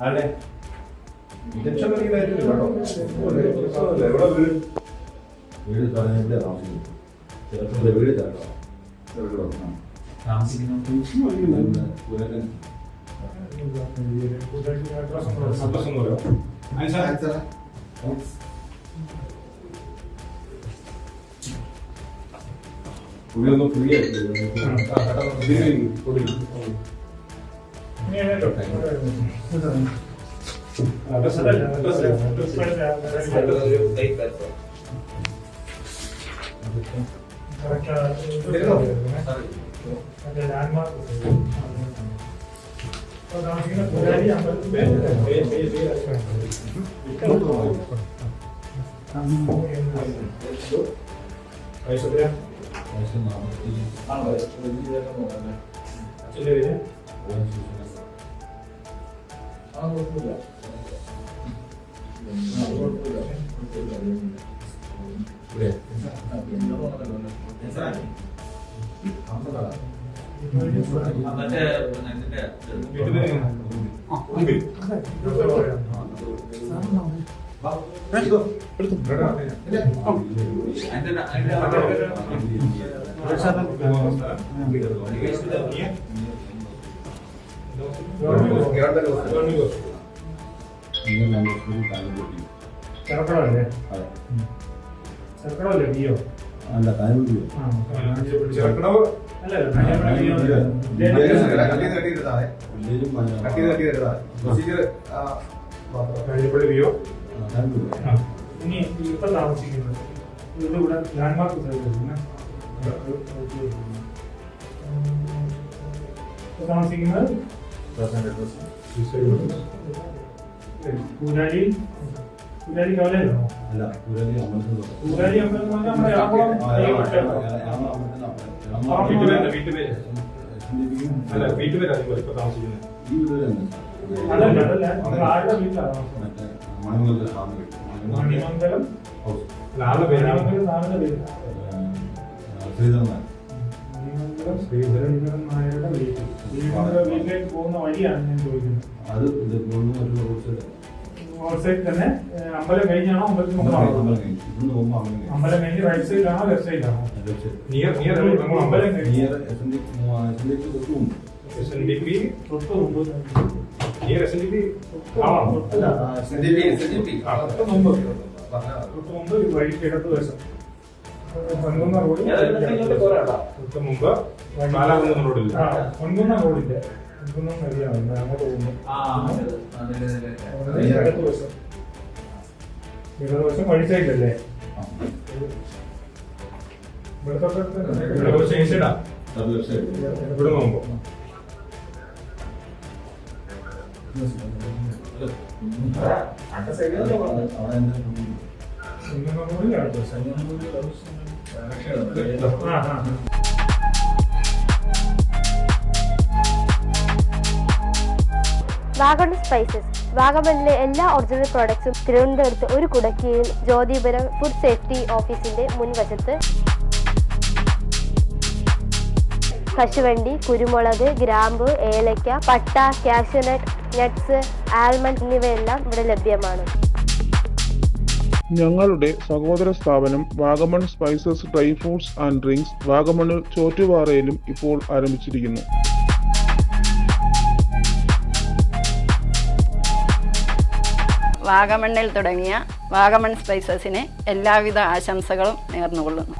ആരുടെ ഇഞ്ചക്ഷൻ കാര്യമില്ല കേട്ടോ എവിടെ വീട് വീട് പറഞ്ഞിട്ട് താമസിക്കുന്നു ചെറുപ്പത്തിലെ വീട് തരട്ടോ പുരകൻ സന്തോഷമൊന്നുമില്ല അനുസാ പുള്ളിയൊന്നും ഫ്രീ ആയിട്ട് വയസ്സ് നാൽപ്പത്തി ഇവിടെ നിങ്ങൾ ഞങ്ങൾക്ക് ഒരു കാര്യം കൂട്ടി ചെറുക്കടല്ലേ അതെ ചെറുക്കടല്ലേ ബിയോ അല്ല കാര്യം കൂട്ടിയോ ചെറുക്കടവ് അല്ല കഴിഞ്ഞപ്പള്ളി വിയോ ഇനി ഇപ്പൊ താമസിക്കുന്നത് ഇത് ഇവിടെ ലാൻഡ്മാർക്ക് താമസിക്കുന്നത് കൂരാലി കൂരാലി കവലയിലാണോ അല്ല പുരലി അമ്പലത്തിൽ കൂരാലി അമ്പലം എന്ന് പറഞ്ഞാൽ നമ്മുടെ ആക്കുളം വീട്ടുപേര് അല്ല വീട്ടുപേര് അധികം ഇപ്പൊ താമസിക്കുന്നത് അതല്ല അതല്ല നിങ്ങൾ ആരുടെ വീട്ടിലാണ് മണിമംഗലം ഹൗസ് ആളുടെ പേര് മണിമംഗലം നാടിന്റെ പേര് ശ്രീധരനാഥ് മണിമംഗലം ശ്രീധരൻ നായരുടെ വീട്ടിൽ. വീടിന്റെ വീട്ടിലേക്ക് പോകുന്ന വഴിയാണ് ഞാൻ ചോദിക്കുന്നത്. അത് ഇത് ഒരു റോഡ് റോഡ് സൈഡ് തന്നെ അമ്പലം കഴിഞ്ഞാണോ അമ്പലത്തിന് മുമ്പാണോ അമ്പലം കഴിഞ്ഞു. റൈറ്റ് സൈഡിലാണോ ലെഫ്റ്റ് സൈഡിലാണോ നിയർ നിയർ അമ്പലം near S N D S N D തൊട്ട് മുമ്പ്. എസ് എൻ ഡി പി തൊട്ട് മുമ്പ്. Near S N D P തൊട്ട് മുമ്പ്. തൊട്ട് മുമ്പ് ഈ വഴിക്ക് ഇടത്ത് വശം. പൊൻകുന്ന റോഡ് തൊട്ട് മുമ്പ് പാലാകുന്ന റോഡില്ല. ആ പൊൻകുന്ന റോഡില്ല പൊൻകുന്നം വഴിയാണ് അങ്ങോട്ട് അവിടെ ഇടത്ത് വശം ഇടതുവശം വഴി സൈഡല്ലേ. ഇവിടെ തൊട്ടടുത്ത്. ഇവിടെ കുറച്ച് ഈ സൈഡാ? ഇവിടെ നോക്കുമ്പോ അവിടെ എന്റെ പൊൻകുന്നം വാഗൺ സ്പൈസസ്. വാഗമണിലെ എല്ലാ ഒറിജിനൽ പ്രോഡക്ട്സും തിരുവനന്തപുരത്ത് ഒരു കുടക്കീഴിൽ ജ്യോതിപുരം ഫുഡ് സേഫ്റ്റി ഓഫീസിന്റെ മുൻവശത്ത്. കശുവണ്ടി കുരുമുളക് ഗ്രാമ്പു ഏലക്ക പട്ട കാഷ്യൂനട്ട് നട്ട്സ് ആൽമണ്ട് എന്നിവയെല്ലാം ഇവിടെ ലഭ്യമാണ്. ഞങ്ങളുടെ സഹോദര സ്ഥാപനം Vagamon spices dry fruits and drinks വാഗമണിൽ ചോറ്റുപാറയിലും ഇപ്പോൾ ആരംഭിച്ചിരിക്കുന്നു. വാഗമണ്ണിൽ തുടങ്ങിയ വാഗമൺ സ്പൈസസിന് എല്ലാവിധ ആശംസകളും നേർന്നുകൊള്ളുന്നു.